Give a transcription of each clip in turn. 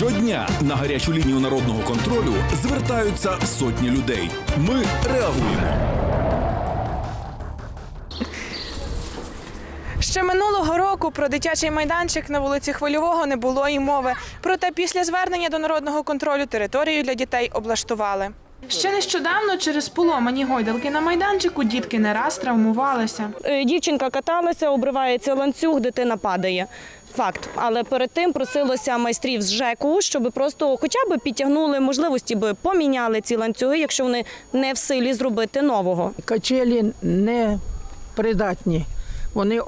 Щодня на гарячу лінію народного контролю звертаються сотні людей. Ми реагуємо. Ще минулого року про дитячий майданчик на вулиці Хвильового не було і мови. Проте після звернення до народного контролю територію для дітей облаштували. Ще нещодавно через поломані гойдалки на майданчику дітки не раз травмувалися. Е, Дівчинка каталася, обривається ланцюг, дитина падає. Факт. Але перед тим просилося майстрів з ЖЕКу, щоб просто хоча б підтягнули можливості, би поміняли ці ланцюги, якщо вони не в силі зробити нового. Качелі не придатні. Вони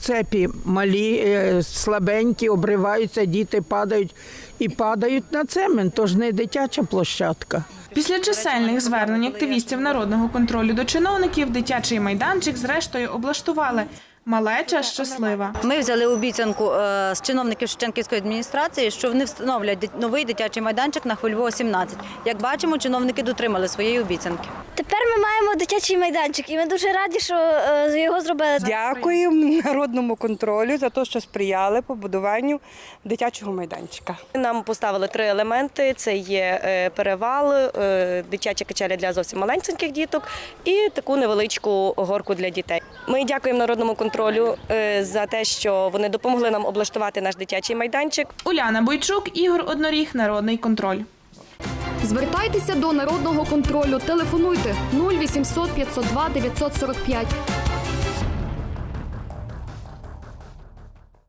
цепі малі, е, слабенькі, обриваються, діти падають і падають на цемент, тож не дитяча площадка. Після чисельних звернень активістів народного контролю до чиновників дитячий майданчик зрештою облаштували. Малеча щаслива. Ми взяли обіцянку е, з чиновників Шевченківської адміністрації, що вони встановлять новий дитячий майданчик на Хвильово 17. Як бачимо, чиновники дотримали своєї обіцянки. Тепер ми маємо дитячий майданчик, і ми дуже раді, що е, його зробили. Дякуємо народному контролю за те, що сприяли побудуванню дитячого майданчика. Нам поставили три елементи: це є е, перевал, дитяча качеля для зовсім маленьких діток і таку невеличку горку для дітей. Ми дякуємо народному контролю е, за те, що вони допомогли нам облаштувати наш дитячий майданчик. Уляна Бойчук, Ігор Одноріг, Народний контроль. Звертайтеся до народного контролю. Телефонуйте 0800 502 945.